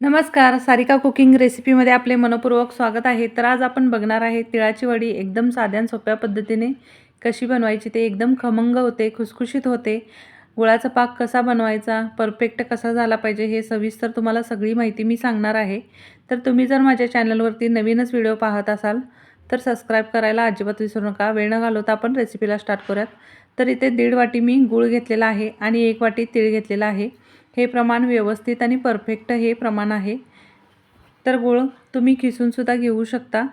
नमस्कार सारिका कुकिंग रेसिपीमध्ये आपले मनपूर्वक स्वागत आहे. तर आज आपण बघणार आहे तिळाची वडी एकदम साध्या सोप्या पद्धतीने कशी बनवायची ते एकदम खमंग होते खुसखुशीत होते. गुळाचा पाक कसा बनवायचा परफेक्ट कसा झाला पाहिजे हे सविस्तर तुम्हाला सगळी माहिती मी सांगणार आहे. तर तुम्ही जर माझ्या चॅनलवरती नवीनच व्हिडिओ पाहत असाल तर सबस्क्राईब करायला अजिबात विसरू नका. वेळ न घालवता आपण रेसिपीला स्टार्ट करूयात. तर इथे दीड वाटी मी गूळ घेतलेला आहे आणि एक वाटी तीळ घेतलेला आहे. हे प्रमाण व्यवस्थित आणि परफेक्ट हे प्रमाण आहे. तर गुळ तुम्ही खिसूनसुद्धा घेऊ शकता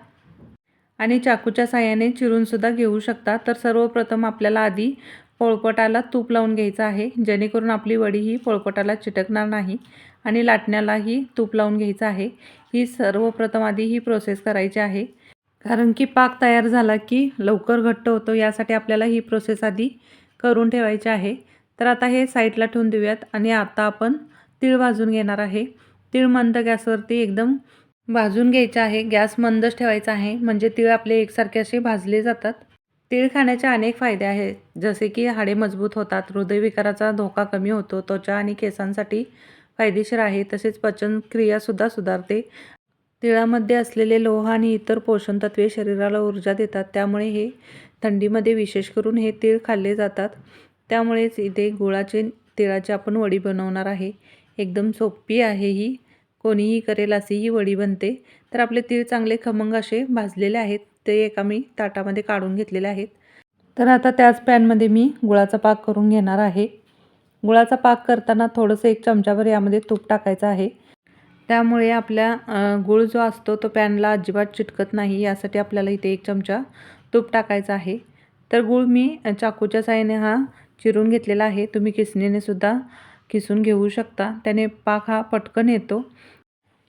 आणि चाकूच्या साह्याने चिरूनसुद्धा घेऊ शकता. तर सर्वप्रथम आपल्याला आधी पोळपटाला तूप लावून घ्यायचं आहे. जेणेकरून आपली वडी ही पोळपटाला चिटकणार नाही आणि लाटण्यालाही तूप लावून घ्यायचं आहे. ही सर्वप्रथम आधी ही प्रोसेस करायची आहे. कारण की पाक तयार झाला की लवकर घट्ट होतो यासाठी आपल्याला ही प्रोसेस आधी करून ठेवायची आहे. तर आता हे साईडला ठेवून देऊयात आणि आता आपण तीळ भाजून घेणार आहे. तीळ मंद गॅसवरती एकदम भाजून घ्यायचं आहे. गॅस मंदच ठेवायचा आहे. म्हणजे तीळ आपले एकसारखे असे भाजले जातात. तीळ खाण्याचे अनेक फायदे आहेत. जसे की हाडे मजबूत होतात हृदयविकाराचा धोका कमी होतो त्वचा आणि केसांसाठी फायदेशीर आहे. तसेच पचनक्रियासुद्धा सुधारते. तिळामध्ये असलेले लोह आणि इतर पोषण तत्वे शरीराला ऊर्जा देतात. त्यामुळे हे थंडीमध्ये विशेष करून हे तीळ खाल्ले जातात. त्यामुळेच इथे गुळाचे तिळाची आपण वडी बनवणार आहे. एकदम सोपी आहे ही. कोणीही करेल अशी ही वडी बनते. तर आपले तीळ चांगले खमंग असे भाजलेले आहेत. ते एका मी ताटामध्ये काढून घेतलेले आहेत. तर आता त्याच पॅनमध्ये मी गुळाचा पाक करून घेणार आहे. गुळाचा पाक करताना थोडंसं एक चमचाभर यामध्ये तूप टाकायचं आहे. त्यामुळे आपल्या गुळ जो असतो तो पॅनला अजिबात चिटकत नाही. यासाठी आपल्याला इथे एक चमचा तूप टाकायचा आहे. तर गूळ मी चाकूच्या साहाय्याने हा चिरून घेतलेला आहे. तुम्ही किसणीने सुद्धा किसून घेऊ शकता. त्याने पाक हा पटकन येतो.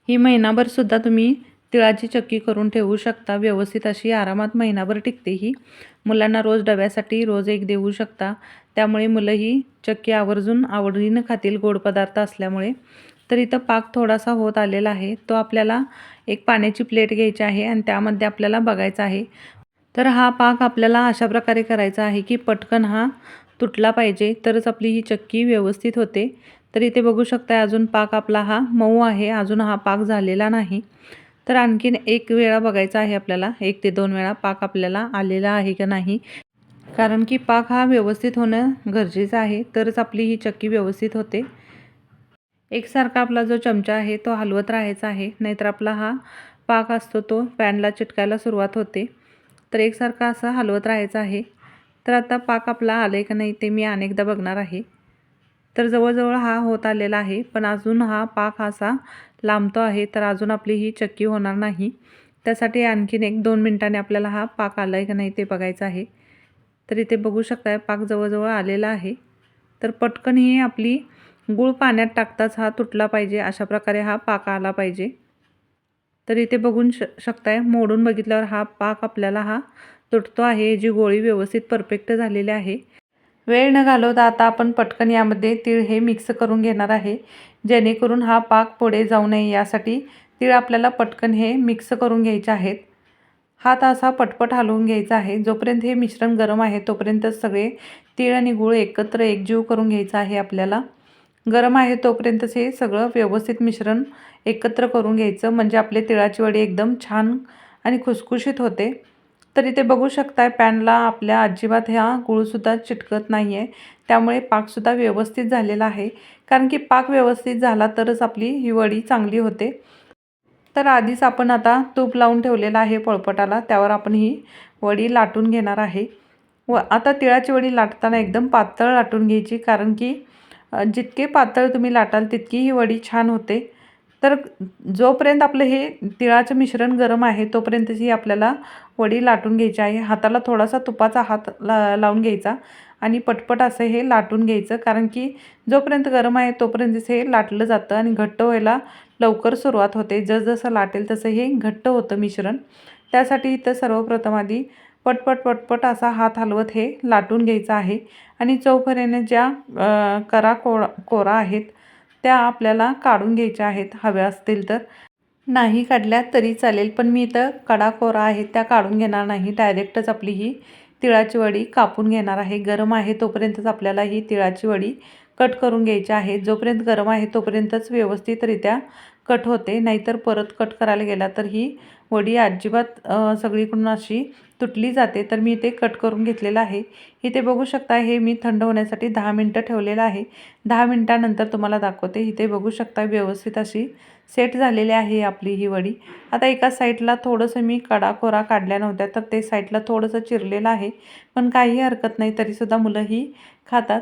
ही महिनाभरसुद्धा तुम्ही तिळाची चक्की करून ठेवू शकता. व्यवस्थित अशी आरामात महिनाभर टिकते ही. मुलांना रोज डब्यासाठी रोज एक देऊ शकता. त्यामुळे मुलं ही चक्की आवर्जून आवडीनं खातील. गोड पदार्थ असल्यामुळे. तर इथं पाक थोडासा होत आलेला आहे. तो आपल्याला एक पाण्याची प्लेट घ्यायची आहे आणि त्यामध्ये आपल्याला बघायचा आहे. तर हा पाक आपल्याला अशा प्रकारे करायचा आहे की पटकन हा तुटला पाहिजे तरच आपली ही चक्की व्यवस्थित होते. तर इथे बघू शकता अजून पाक आपला हा मऊ आहे अजून हा पाक झालेला नाही. तर आणखीन एक वेळा बघायचा आहे आपल्याला एक ते दोन वेळा पाक आपल्याला आलेला आहे का नाही. कारण की पाक हा व्यवस्थित होणं गरजेचं आहे तरच आपली ही चक्की व्यवस्थित होते. एकसारखा आपला जो चमचा आहे तो हलवत राहायचा आहे नाहीतर आपला हा पाक असतो तो पॅनला चिटकायला सुरुवात होते. तर एकसारखा असा हलवत राहायचा आहे. तर आता पाक आपला आलं आहे का नाही ते मी अनेकदा बघणार आहे. तर जवळजवळ हा होत आलेला आहे पण अजून हा पाक असा लांबतो आहे तर अजून आपली ही चक्की होणार नाही. त्यासाठी आणखीन एक दोन मिनटाने आपल्याला हा पाक आला आहे का नाही ते बघायचं आहे. तर इथे बघू शकताय पाक जवळजवळ आलेला आहे. तर पटकन ही आपली गूळ पाण्यात टाकताच हा तुटला पाहिजे अशा प्रकारे हा पाक आला पाहिजे. तर इथे बघून श शकताय मोडून बघितल्यावर हा पाक आपल्याला हा तुटतो आहे जी गोळी व्यवस्थित परफेक्ट झालेली आहे. वेळ न घालवता आता आपण पटकन यामध्ये तीळ हे मिक्स करून घेणार आहे. जेणेकरून हा पाक पुढे जाऊ नये यासाठी तीळ आपल्याला पटकन हे मिक्स करून घ्यायचे आहेत. हात असा पटपट हलवून घ्यायचा आहे. जोपर्यंत हे मिश्रण गरम आहे तोपर्यंत सगळे तीळ आणि गूळ एकत्र एकजीव करून घ्यायचं आहे आपल्याला. गरम आहे तोपर्यंतच हे सगळं व्यवस्थित मिश्रण एकत्र करून घ्यायचं. म्हणजे आपले तिळाची वडी एकदम छान आणि खुसखुशीत होते. तर इथे बघू शकताय पॅनला आपल्या अजिबात ह्या गुळसुद्धा चिटकत नाही आहे त्यामुळे पाकसुद्धा व्यवस्थित झालेला आहे. कारण की पाक व्यवस्थित झाला तरच आपली ही वडी चांगली होते. तर आधीच आपण आता तूप लावून ठेवलेला आहे पळपटाला. त्यावर आपण ही वडी लाटून घेणार आहे. व आता तिळाची वडी लाटताना एकदम पातळ लाटून घ्यायची. कारण की जितके पातळ तुम्ही लाटाल तितकी ही वडी छान होते. तर जोपर्यंत आपलं हे तिळाचं मिश्रण गरम आहे तोपर्यंतची ही आपल्याला वडी लाटून घ्यायची आहे. हाताला थोडासा तुपाचा हात ला लावून घ्यायचा आणि पटपट असं हे लाटून घ्यायचं. कारण की जोपर्यंत गरम आहे तोपर्यंतच हे लाटलं जातं आणि घट्ट व्हायला लवकर सुरुवात होते. जसजसं लाटेल तसं हे घट्ट होतं मिश्रण. त्यासाठी इथं सर्वप्रथम आधी पटपट पटपट असा हात हलवत हे लाटून घ्यायचं आहे. आणि चौफऱ्याने ज्या करा कोळा कोरा आहेत त्या आपल्याला काढून घ्यायच्या आहेत. हव्या असतील तर. नाही काढल्या तरी चालेल पण मी इथं कडा कोरा आहेत त्या काढून घेणार नाही. डायरेक्टच आपली ही तिळाची वडी कापून घेणार आहे. गरम आहे तोपर्यंतच आपल्याला ही तिळाची वडी कट करून घ्यायची आहे. जोपर्यंत गरम आहे तोपर्यंतच व्यवस्थितरित्या कट होते. नाहीतर परत कट करायला गेला तर ही वडी अजिबात सगळीकडून अशी तुटली जाते. तर मी ते कट करून घेतलेलं आहे. इथे बघू शकता हे मी थंड होण्यासाठी दहा मिनटं ठेवलेलं आहे. दहा मिनटानंतर तुम्हाला दाखवते. इथे बघू शकता व्यवस्थित अशी सेट झालेली आहे आपली ही वडी. आता एका साईडला थोडंसं मी कडाकोरा काढल्या नव्हत्या तर ते साईडला थोडंसं चिरलेलं आहे. पण काही हरकत नाही तरीसुद्धा मुलं ही खातात.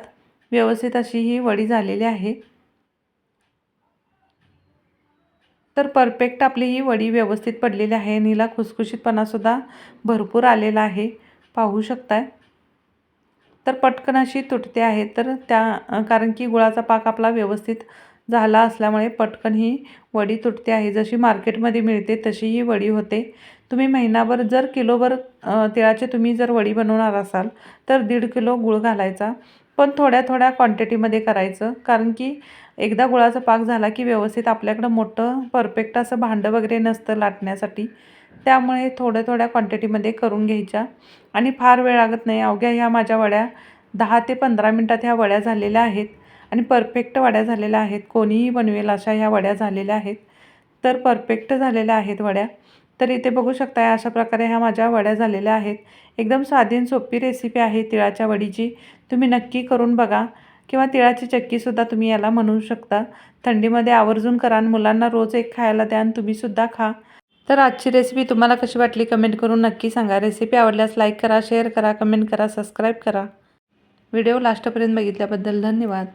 व्यवस्थित अशी ही वडी झालेली आहे. तर परफेक्ट आपली ही वडी व्यवस्थित पडलेली आहे. आणि हिला खुसखुशीतपणासुद्धा भरपूर आलेला आहे. पाहू शकताय. तर पटकन अशी तुटते आहे. तर त्या कारण की गुळाचा पाक आपला व्यवस्थित झाला असल्यामुळे पटकन ही वडी तुटते आहे. जशी मार्केटमध्ये मिळते तशी ही वडी होते. तुम्ही महिनाभर जर किलोभर तिळाचे तुम्ही जर वडी बनवणार असाल तर दीड किलो गुळ घालायचा. पण थोड्या थोड्या क्वांटिटीमध्ये करायचं. कारण की एकदा गुळाचा पाक झाला की व्यवस्थित आपल्याकडं मोठं परफेक्ट असं भांडं वगैरे नसतं लाटण्यासाठी. त्यामुळे थोड्या थोड्या क्वांटिटीमध्ये करून घ्यायच्या. आणि फार वेळ लागत नाही. अवघ्या ह्या माझ्या वड्या दहा ते पंधरा मिनटात ह्या वड्या झालेल्या आहेत. आणि परफेक्ट वड्या झालेल्या आहेत. कोणीही बनवेल अशा ह्या वड्या झालेल्या आहेत. तर परफेक्ट झालेल्या आहेत वड्या. तर इथे बघू शकता अशा प्रकारे ह्या माझ्या वड्या झालेल्या आहेत. एकदम साधी आणि सोपी रेसिपी आहे तिळाच्या वडीची. तुम्ही नक्की करून बघा किंवा तिळाची चक्कीसुद्धा तुम्ही याला म्हणू शकता. थंडीमध्ये आवर्जून करा आणि मुलांना रोज एक खायला द्या आणि तुम्हीसुद्धा खा. तर आजची रेसिपी तुम्हाला कशी वाटली कमेंट करून नक्की सांगा. रेसिपी आवडल्यास लाईक करा शेअर करा कमेंट करा सबस्क्राईब करा. व्हिडिओ लास्टपर्यंत बघितल्याबद्दल धन्यवाद.